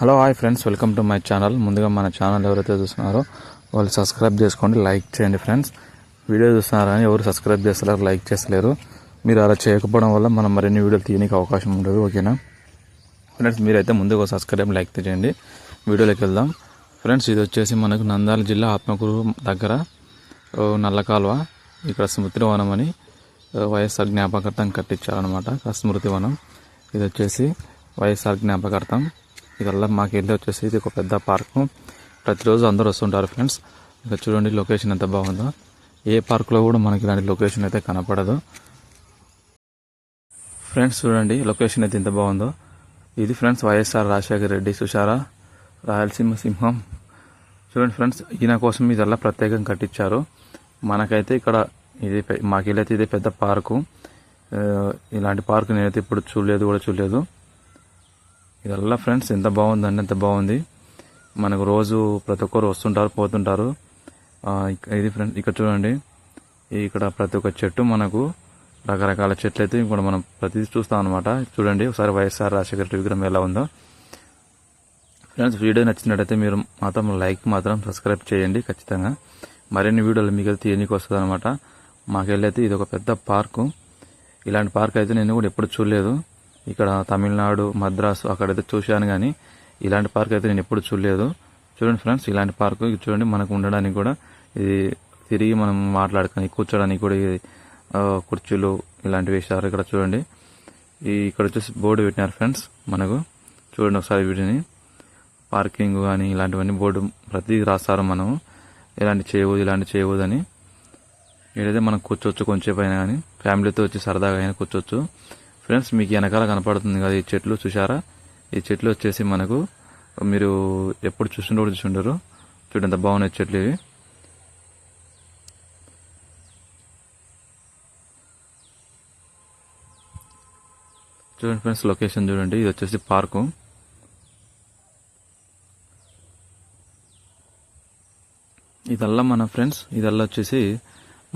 Hello hi friends welcome to my channel. ముందుగా మన channel ఎవరైతే చూస్తున్నారో వాళ్ళు సబ్స్క్రైబ్ చేసుకోండి లైక్ చేయండి ఫ్రెండ్స్. వీడియో చూస్తున్నారని ఎవరు సబ్స్క్రైబ్ చేస్తలేరు లైక్ చేస్తలేరు. మీరు అలా చేయకపోవడం వల్ల మనం మరిన్ని వీడియోలు తీయడానికి అవకాశం ఉండదు ఓకేనా? ఫ్రెండ్స్ మీరైతే ముందుగా సబ్స్క్రైబ్ లైక్ చేయండి. వీడియోలోకి వెళ్దాం. ఫ్రెండ్స్ ఇది వచ్చేసి మనకు నంద్యాల జిల్లా ఆత్మకూరు దగ్గర ఓ నల్ల కాలువ. ఇక్కడ స్మృతి వనం అని వైఎస్ఆర్ జ్ఞాపకార్థం కట్టించారనమాట స్మృతివనం స్మృతి వనం. ఇది వచ్చేసి వైఎస్ఆర్ జ్ఞాపకార్థం. ఇదల్లా మాకు వెళ్ళి వచ్చేసి ఇది ఒక పెద్ద పార్కు. ప్రతిరోజు అందరూ వస్తుంటారు ఫ్రెండ్స్. ఇక్కడ చూడండి లొకేషన్ ఎంత బాగుందో. ఏ పార్కులో కూడా మనకి ఇలాంటి లొకేషన్ అయితే కనపడదు. ఫ్రెండ్స్ చూడండి లొకేషన్ అయితే ఎంత బాగుందో. ఇది friends Y S R Rajasekhara Reddy సుషారా Rayalaseema సింహం. చూడండి ఫ్రెండ్స్ ఈయన కోసం ఇదల్లా ప్రత్యేకంగా కట్టించారు. మనకైతే ఇక్కడ ఇది మాకు మాకెళ్ళైతే ఇది పెద్ద పార్కు. ఇలాంటి పార్కు నేనైతే ఇప్పుడు చూడలేదు కూడా చూడలేదు. ఇదల్లా ఫ్రెండ్స్ ఎంత బాగుందండి ఎంత బాగుంది. మనకు రోజు ప్రతి ఒక్కరు వస్తుంటారు పోతుంటారు. ఇది ఫ్రెండ్స్ ఇక్కడ చూడండి. ఇక్కడ ప్రతి ఒక్క చెట్టు మనకు రకరకాల చెట్లు అయితే ఇప్పుడు మనం ప్రతిదీ చూస్తాం అనమాట చూడండి ఒకసారి వైఎస్ఆర్ రాజశేఖర విగ్రహం ఎలా ఉందో. ఫ్రెండ్స్ వీడియో నచ్చినట్టయితే మీరు మాత్రం లైక్ మాత్రం సబ్స్క్రైబ్ చేయండి ఖచ్చితంగా. మరిన్ని వీడియోలు మీకు అయితే తీయనీకి వస్తుంది అనమాట మాకెళ్ళైతే ఇది ఒక పెద్ద పార్కు. ఇలాంటి పార్క్ అయితే నేను కూడా ఎప్పుడు చూడలేదు. ఇక్కడ తమిళనాడు మద్రాసు అక్కడైతే చూశాను కానీ ఇలాంటి పార్క్ అయితే నేను ఎప్పుడు చూడలేదు. చూడండి ఫ్రెండ్స్ ఇలాంటి పార్క్ చూడండి మనకు ఉండడానికి కూడా ఇది తిరిగి మనం మాట్లాడుకొని కూర్చోడానికి కూడా ఇది కుర్చీలు ఇలాంటివి వేశారు ఇక్కడ చూడండి. ఈ ఇక్కడ వచ్చేసి బోర్డు పెట్టినారు ఫ్రెండ్స్ మనకు చూడండి ఒకసారి వీటిని. పార్కింగ్ కానీ ఇలాంటివన్నీ బోర్డు ప్రతి రాస్తారు మనం ఇలాంటి చేయకూడదు ఇలాంటి చేయకూడదని. ఏదైతే మనం కూర్చోవచ్చు కొంచెంసేపు అయినా కానీ ఫ్యామిలీతో వచ్చి సరదాగా అయినా కూర్చోవచ్చు. ఫ్రెండ్స్ మీకు వెనకాల కనపడుతుంది కదా ఈ చెట్లు చూసారా ఈ చెట్లు వచ్చేసి మనకు మీరు ఎప్పుడు చూసిండో కూడా చూసిండరు చూడండి ఎంత బాగున్నాయి చెట్లు ఇవి. చూడండి ఫ్రెండ్స్ లొకేషన్ చూడండి. ఇది వచ్చేసి పార్కు ఇదల్లా మన ఫ్రెండ్స్ ఇదల్లా వచ్చేసి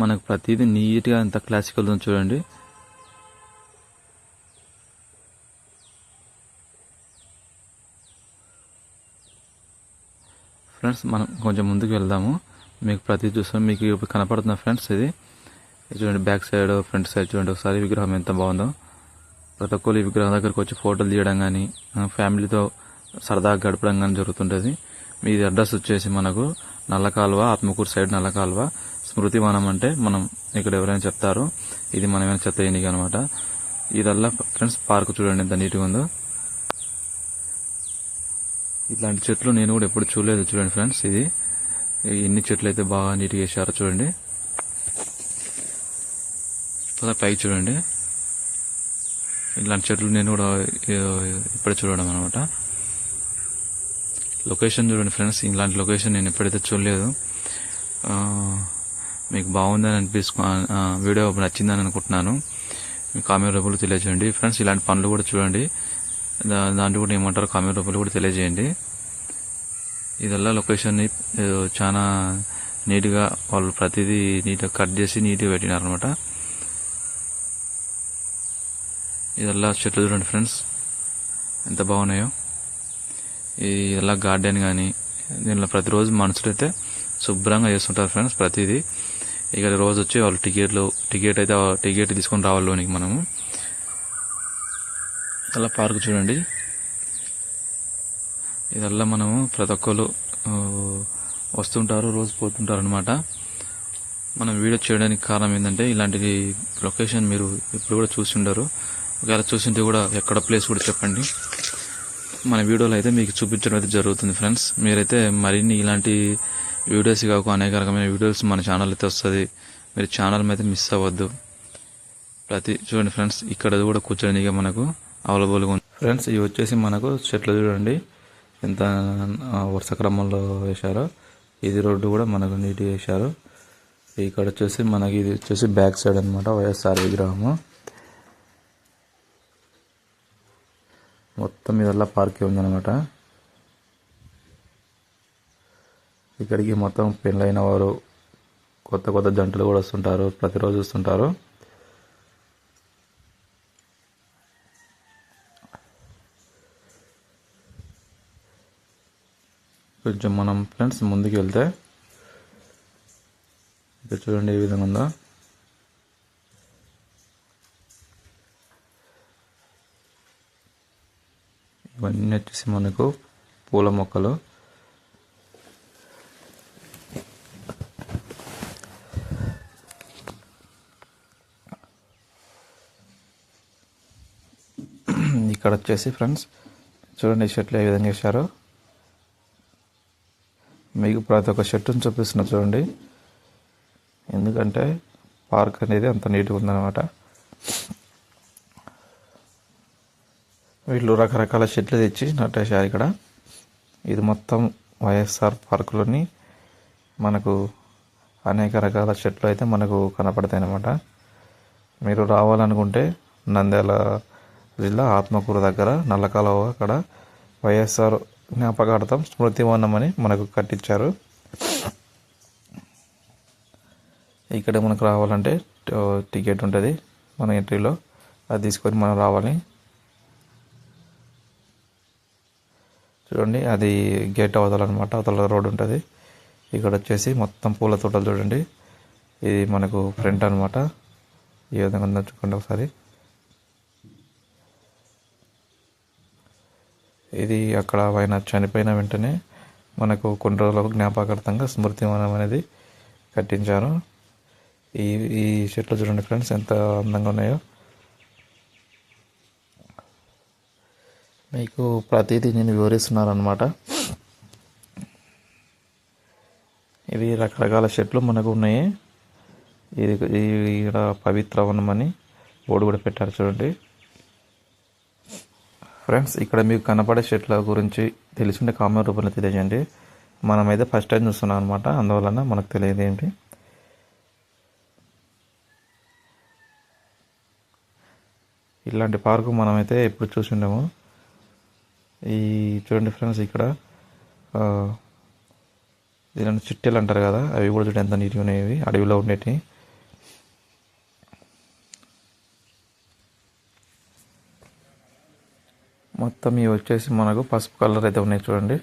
మనకు ప్రతిదీ నీట్గా ఎంత క్లాసికల్ చూడండి. ఫ్రెండ్స్ మనం కొంచెం ముందుకు వెళ్దాము. మీకు ప్రతి చూస్తాం మీకు ఇప్పుడు కనపడుతున్న ఫ్రెండ్స్ ఇది. చూడండి బ్యాక్ సైడ్ ఫ్రంట్ సైడ్ చూడండి. ఒకసారి విగ్రహం ఎంత బాగుందో. ప్రతి ఒక్కరు ఈ విగ్రహం దగ్గరకు వచ్చి ఫోటోలు తీయడం కానీ ఫ్యామిలీతో సరదాగా గడపడం కానీ జరుగుతుంటుంది. మీది అడ్రస్ వచ్చేసి మనకు నల్లకాలువ ఆత్మకూరు సైడ్ నల్లకాలువ. స్మృతి వనం అంటే మనం ఇక్కడ ఎవరైనా చెప్తారు ఇది మనమైనా చెత్త ఎన్నిక అనమాట. ఇదల్లా ఫ్రెండ్స్ పార్క్ చూడండి ఎంత నీట్గా ఉందో. ఇట్లాంటి చెట్లు నేను కూడా ఎప్పుడు చూడలేదు. చూడండి ఫ్రెండ్స్ ఇది ఎన్ని చెట్లు అయితే బాగా నీట్గా వేసారో చూడండి. అలా పైకి చూడండి. ఇలాంటి చెట్లు నేను కూడా ఇప్పుడే చూడడం అనమాట లొకేషన్ చూడండి ఫ్రెండ్స్ ఇలాంటి లొకేషన్ నేను ఎప్పుడైతే చూడలేదు మీకు బాగుందని అనిపిస్తు వీడియో నచ్చిందని అనుకుంటున్నాను. మీకు కామెంట్ రూపంలో తెలియజేయండి. ఫ్రెండ్స్ ఇలాంటి పనులు కూడా చూడండి. దాంట్లో కూడా ఏమంటారు? కామెంట్ రూపంలో కూడా తెలియజేయండి. ఇదల్లా లొకేషన్ని చాలా నీట్గా వాళ్ళు ప్రతిదీ నీట్గా కట్ చేసి నీట్గా పెట్టినారు అనమాట ఇదల్లా చెట్లు చూడండి ఫ్రెండ్స్ ఎంత బాగున్నాయో. ఇదల్లా గార్డెన్ కానీ దీనిలో ప్రతిరోజు మనుషులు అయితే శుభ్రంగా చేస్తుంటారు ఫ్రెండ్స్ ప్రతిదీ. ఇక రోజు వచ్చి వాళ్ళు టికెట్లు టికెట్ అయితే టికెట్ తీసుకొని రావాలి లోనికి మనము. అలా పార్క్ చూడండి. ఇదల్లా మనము ప్రతి ఒక్కరు వస్తుంటారు రోజు పోతుంటారు అనమాట మనం వీడియో చేయడానికి కారణం ఏంటంటే ఇలాంటి లొకేషన్ మీరు ఇప్పుడు కూడా చూసిండరు ఒకవేళ చూసింటే కూడా ఎక్కడ ప్లేస్ కూడా చెప్పండి. మన వీడియోలో అయితే మీకు చూపించడం అయితే జరుగుతుంది ఫ్రెండ్స్. మీరైతే మరిన్ని ఇలాంటి వీడియోస్ కాకు అనేక రకమైన వీడియోస్ మన ఛానల్ అయితే వస్తుంది. మీరు ఛానల్ అయితే మిస్ అవ్వద్దు. ప్రతి చూడండి ఫ్రెండ్స్ ఇక్కడ కూడా కూర్చోడానికి మనకు అవైలబుల్గా ఉంది. ఫ్రెండ్స్ ఇవి వచ్చేసి మనకు చెట్లు చూడండి. ఎంత వరుస క్రమంలో వేశారో ఇది రోడ్డు కూడా మనకు నీట్గా వేశారు. ఇక్కడ వచ్చేసి మనకి ఇది వచ్చేసి బ్యాక్ సైడ్ అనమాట వైఎస్ఆర్ విగ్రహము మొత్తం ఇదల్లా పార్కే ఉందన్నమాట. ఇక్కడికి మొత్తం పెళ్ళైన వారు కొత్త కొత్త జంటలు కూడా వస్తుంటారు ప్రతిరోజు వస్తుంటారు. కొంచెం మనం ఫ్రెండ్స్ ముందుకు వెళ్తే ఇక్కడ చూడండి ఏ విధంగా ఉందో. ఇవన్నీ వచ్చేసి మనకు పూల మొక్కలు. ఇక్కడ వచ్చేసి ఫ్రెండ్స్ చూడండి ఈ షర్ట్లు ఏ విధంగా వేశారో. మీకు ప్రతి ఒక్క షర్టును చూపిస్తున్నా చూడండి. ఎందుకంటే పార్క్ అనేది అంత నీట్గా ఉందన్నమాట. వీళ్ళు రకరకాల షెట్లు తెచ్చి నట్టేశారు ఇక్కడ. ఇది మొత్తం వైఎస్ఆర్ పార్కులోని మనకు అనేక రకాల చెట్లు అయితే మనకు కనపడతాయి అన్నమాట. మీరు రావాలనుకుంటే నంద్యాల జిల్లా ఆత్మకూరు దగ్గర నల్లకాలువ అక్కడ. వైఎస్ఆర్ జ్ఞాపకార్థం స్మృతి వనం అని మనకు కట్టించారు. ఇక్కడ మనకు రావాలంటే టికెట్ ఉంటుంది మన ఎంట్రీలో. అది తీసుకొని మనం రావాలి. చూడండి అది గేట్ అవతల అనమాట అవతల రోడ్ ఉంటుంది. ఇక్కడ వచ్చేసి మొత్తం పూల తోటలు చూడండి. ఇది మనకు ఫ్రంట్ అనమాట ఈ విధంగా ఉందో చూడండి ఒకసారి. ఇది అక్కడ ఆయన చనిపోయిన వెంటనే మనకు కొన్ని రోజులకు జ్ఞాపకార్థంగా స్మృతి వనం అనేది కట్టించారు. ఈ ఈ చెట్లు చూడండి ఫ్రెండ్స్ ఎంత అందంగా ఉన్నాయో. మీకు ప్రతిదీ నేను వివరిస్తున్నాను అనమాట ఇవి రకరకాల చెట్లు మనకు ఉన్నాయి. ఇది ఇది ఇక్కడ పవిత్ర వనం అని బోర్డు కూడా పెట్టారు చూడండి. ఫ్రెండ్స్ ఇక్కడ మీకు కనపడే చెట్ల గురించి తెలిసిండే కామెంట్ రూపంలో తెలియజేయండి. మనమైతే ఫస్ట్ టైం చూస్తున్నాం అనమాట అందువలన మనకు తెలియదు ఏంటి? ఇలాంటి పార్కు మనమైతే ఎప్పుడు చూసి ఉండము. ఈ చూడండి ఫ్రెండ్స్ ఇక్కడ ఇలాంటి చిట్టెలు అంటారు కదా అవి కూడా చూడండి ఎంత నీట్గా ఉన్నాయి అడవిలో ఉండేవి మొత్తం ఇవి వచ్చేసి మనకు పసుపు కలర్ అయితే ఉన్నాయి చూడండి.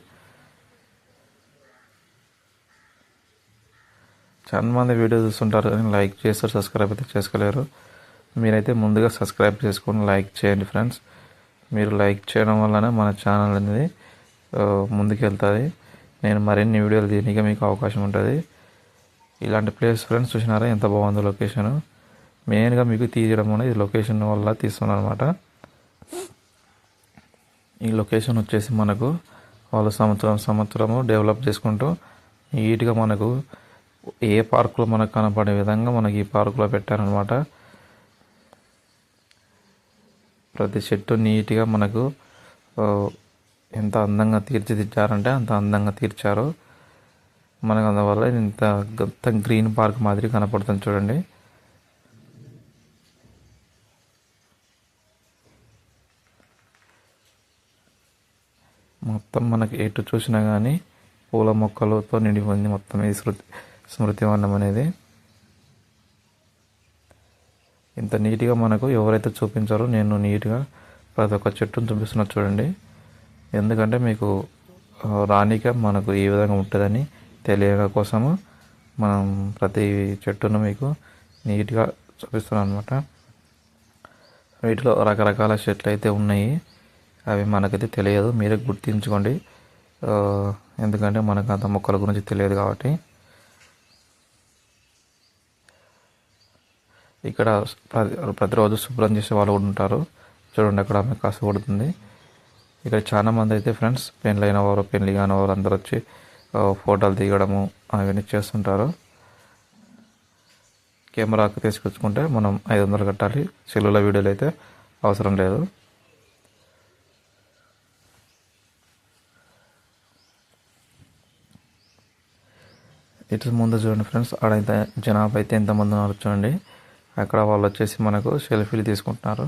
చాలా మంది వీడియో చూస్తుంటారు కానీ లైక్ చేస్తారు సబ్స్క్రైబ్ అయితే చేసుకోలేరు. మీరైతే ముందుగా సబ్స్క్రైబ్ చేసుకొని లైక్ చేయండి ఫ్రెండ్స్. మీరు లైక్ చేయడం వల్లనే మన ఛానల్ అనేది ముందుకెళ్తుంది. నేను మరిన్ని వీడియోలు తీయడానికి మీకు అవకాశం ఉంటుంది. ఇలాంటి ప్లేస్ ఫ్రెండ్స్ చూసినారా? ఎంత బాగుందో లొకేషన్ మెయిన్గా మీకు తీయడం అనేది లొకేషన్ వల్ల తీస్తున్నాను అనమాట ఈ లొకేషన్ వచ్చేసి మనకు వాళ్ళు సంవత్సరం సంవత్సరము డెవలప్ చేసుకుంటూ నీట్గా మనకు ఏ పార్కులో మనకు కనపడే విధంగా మనకి ఈ పార్కులో పెట్టారనమాట ప్రతి చెట్టు నీట్గా మనకు ఎంత అందంగా తీర్చిదిద్దారంటే అంత అందంగా తీర్చారు. మనకు అందువల్ల ఇంత గ్రీన్ పార్క్ మాదిరి కనపడుతుంది చూడండి. మొత్తం మనకి ఎటు చూసినా కానీ పూల మొక్కలతో నిండి ఉంది మొత్తం ఈ స్మృతి స్మృతివనం అనేది. ఇంత నీట్గా మనకు ఎవరైతే చూపించారో నేను నీట్గా ప్రతి ఒక్క చెట్టును చూపిస్తున్నా చూడండి. ఎందుకంటే మీకు ఆ, రానిక మనకు ఏ విధంగా ఉంటుందని తెలియక కోసము మనం ప్రతి చెట్టును మీకు నీట్గా చూపిస్తున్నాను అనమాట వీటిలో రకరకాల చెట్లు అయితే ఉన్నాయి. అవి మనకైతే తెలియదు. మీరే గుర్తించుకోండి. ఎందుకంటే మనకు అంత మొక్కల గురించి తెలియదు కాబట్టి. ఇక్కడ ప్రతి ప్రతిరోజు శుభ్రం చేసే వాళ్ళు కూడా ఉంటారు. చూడండి అక్కడ ఆమె కాసు కొడుతుంది. ఇక్కడ చాలా మంది అయితే ఫ్రెండ్స్ పెళ్ళైన వారు పెళ్ళి కాని వారు అందరూ వచ్చి ఫోటోలు దిగడము అవన్నీ చేస్తుంటారు. కెమెరాకి తీసుకొచ్చుకుంటే మనం ఐదు వందలు కట్టాలి. సెల్లుల వీడియోలు అయితే అవసరం లేదు. ఇటు ముందు చూడండి ఫ్రెండ్స్. ఆడైతే జనాభా అయితే ఎంతమంది ఉన్నారు చూడండి. అక్కడ వాళ్ళు వచ్చేసి మనకు సెల్ఫీలు తీసుకుంటున్నారు.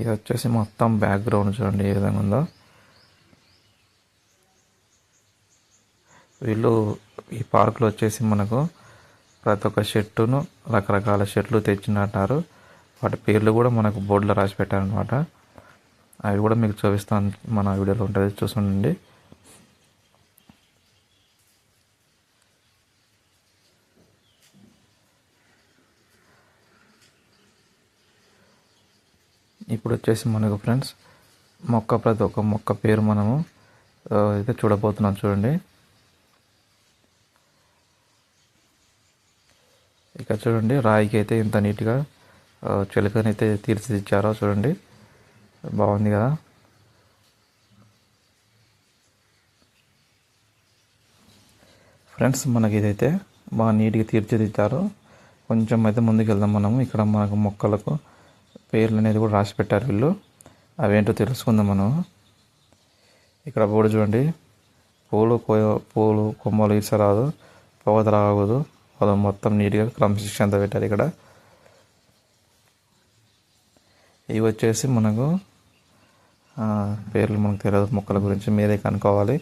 ఇది వచ్చేసి మొత్తం బ్యాక్గ్రౌండ్ చూడండి ఏ విధంగా ఉందో. వీళ్ళు ఈ పార్కులో వచ్చేసి మనకు ప్రతి ఒక్క షర్టును రకరకాల షర్ట్లు తెచ్చినట్టారు. వాటి పేర్లు కూడా మనకు బోర్డులో రాసి పెట్టారనమాట అవి కూడా మీకు చూపిస్తాను మన వీడియోలో ఉంటుంది. చూసుండండి. ఇప్పుడు వచ్చేసి మనకు ఫ్రెండ్స్ మొక్క ప్రతి ఒక్క మొక్క పేరు మనము అయితే చూడబోతున్నాం చూడండి. చూడండి రాయికి అయితే ఇంత నీట్గా ఆ, అయితే తీర్చిదిచ్చారో చూడండి. బాగుంది కదా? ఫ్రెండ్స్ మనకి ఇదైతే బాగా నీట్గా తీర్చిదిద్దారు కొంచెం అయితే ముందుకు వెళ్దాం మనము ఇక్కడ మనకు మొక్కలకు పేర్లు అనేది కూడా రాసి పెట్టారు వీళ్ళు. అవేంటో తెలుసుకుందాం మనం. ఇక్కడ బోర్డు చూడండి. పూలు కొయ్య- పూలు కొమ్మలు ఇసరాదు పొగ త్రాగదు అది మొత్తం నీట్గా క్రమశిక్షణతో పెట్టారు ఇక్కడ. ఇవి వచ్చేసి మనకు పేర్లు మనకు తెలియదు మొక్కల గురించి మీరే కనుక్కోవాలి.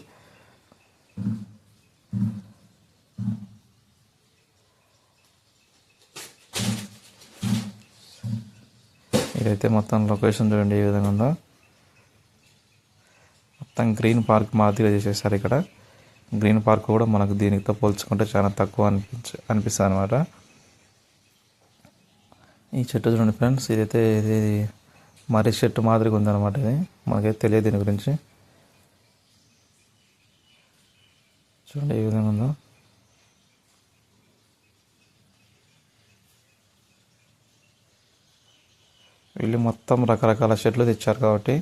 ఇదైతే మొత్తం లొకేషన్ చూడండి ఏ విధంగా ఉందో. మొత్తం గ్రీన్ పార్క్ మాదిరిగా చేసేసారు ఇక్కడ. గ్రీన్ పార్క్ కూడా మనకు దీనితో పోల్చుకుంటే చాలా తక్కువ అనిపించ అనిపిస్తుంది అనమాట ఈ చెట్టు చూడండి ఫ్రెండ్స్ ఇదైతే ఇది మర్రి చెట్టు మాదిరిగా ఉందన్నమాట ఇది. మనకైతే తెలియదు దీని గురించి. చూడండి ఏ విధంగా ఉందో. వీళ్ళు మొత్తం రకరకాల చెట్లు తెచ్చారు కాబట్టి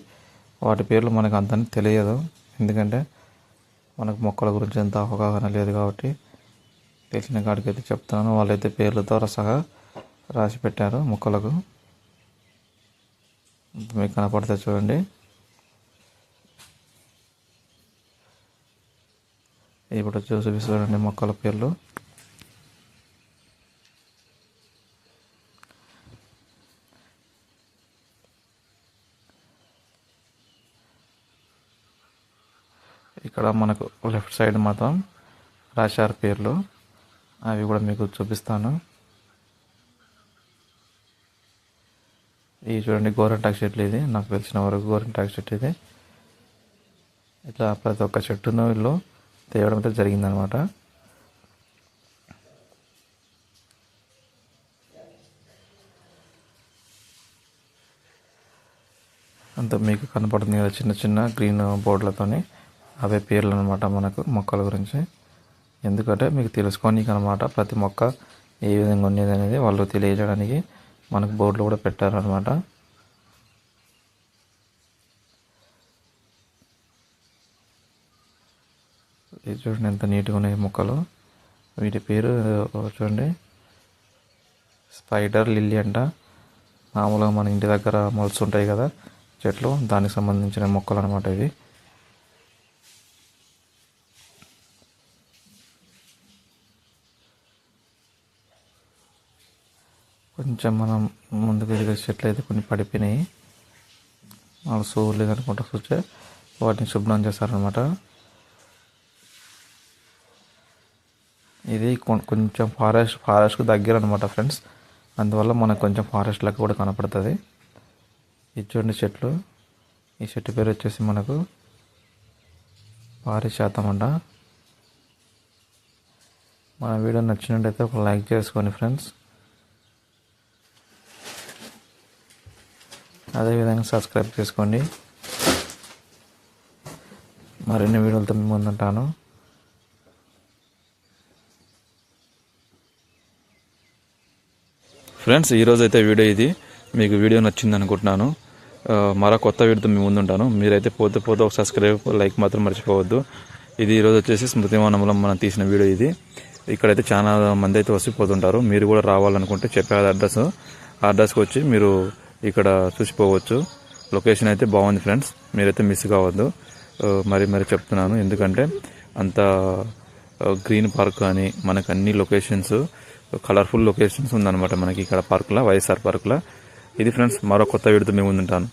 వాటి పేర్లు మనకు అంత తెలియదు. ఎందుకంటే మనకు మొక్కల గురించి ఎంత అవగాహన లేదు కాబట్టి తెలిసిన కాడికి అయితే చెప్తాను వాళ్ళైతే పేర్లతో సహా రాసి పెట్టారు మొక్కలకు. మీకు కనపడితే చూడండి. ఇప్పుడు చూసి చూడండి మొక్కల పేర్లు. ఇక్కడ మనకు లెఫ్ట్ సైడ్ మాత్రం రాశారు పేర్లు. అవి కూడా మీకు చూపిస్తాను. ఇది చూడండి గోరంటాకు చెట్లు ఇది. నాకు తెలిసిన వరకు గోరంటాకు చెట్టు ఇది. ఇట్లా ప్రతి ఒక్క చెట్టును వీళ్ళు తేవడం అయితే జరిగిందనమాట. అంత మీకు కనపడుతుంది కదా చిన్న చిన్న గ్రీన్ బోర్డులతోని. అవే పేర్లు అనమాట మనకు మొక్కల గురించి. ఎందుకంటే మీకు తెలుసుకోనీకి అనమాట ప్రతి మొక్క ఏ విధంగా ఉండేది అనేది వాళ్ళు తెలియజేయడానికి మనకు బోర్డులు కూడా పెట్టారనమాట. ఇది చూడండి ఎంత నీట్గా ఉన్నాయి మొక్కలు. వీటి పేరు చూడండి. స్పైడర్ లిల్లీ అంట. మామూలుగా మన ఇంటి దగ్గర మొలస్ ఉంటాయి కదా చెట్లు. దానికి సంబంధించిన మొక్కలు అనమాట ఇవి. కొంచెం మనం ముందుకు ఎదిగే చెట్లు అయితే కొన్ని పడిపోయినాయి. వాళ్ళు సూర్యులు అనుకుంటా చూస్తే వాటిని శుభ్రం చేస్తారనమాట ఇది కొం- కొంచెం ఫారెస్ట్ ఫారెస్ట్కు దగ్గర అనమాట ఫ్రెండ్స్. అందువల్ల మనకు కొంచెం ఫారెస్ట్ లెక్క కూడా కనపడుతుంది. ఇది చూడండి చెట్లు. ఈ చెట్టు పేరు వచ్చేసి మనకు పారిశాతం అంట. మన వీడియో నచ్చినట్టయితే ఒక లైక్ చేసుకోండి ఫ్రెండ్స్. అదేవిధంగా సబ్స్క్రైబ్ చేసుకోండి. మరిన్ని వీడియోలతో మేము ముందుంటాను ఫ్రెండ్స్ ఈరోజు అయితే వీడియో ఇది. మీకు వీడియో నచ్చింది అనుకుంటున్నాను. మరో కొత్త వీడియోతో మీ ముందుంటాను మీరైతే పోతే పోతే ఒక సబ్స్క్రైబ్ లైక్ మాత్రం మర్చిపోవద్దు. ఇది ఈరోజు వచ్చేసి స్మృతివనంలో మనం తీసిన వీడియో ఇది. ఇక్కడైతే చాలా మంది అయితే వసిపోతుంటారు. మీరు కూడా రావాలనుకుంటే చెప్పే అడ్రస్ ఆ అడ్రస్కి వచ్చి మీరు ఇక్కడ చూసిపోవచ్చు. లొకేషన్ అయితే బాగుంది ఫ్రెండ్స్. మీరైతే మిస్ కావద్దు. మరి మరి చెప్తున్నాను. ఎందుకంటే అంత గ్రీన్ పార్క్ అని మనకు అన్ని లొకేషన్స్ కలర్ఫుల్ లొకేషన్స్ ఉందన్నమాట మనకి ఇక్కడ పార్కులో వైఎస్ఆర్ పార్కులో ఇది ఫ్రెండ్స్ మరో కొత్త వీడితో మేము ఉంటాను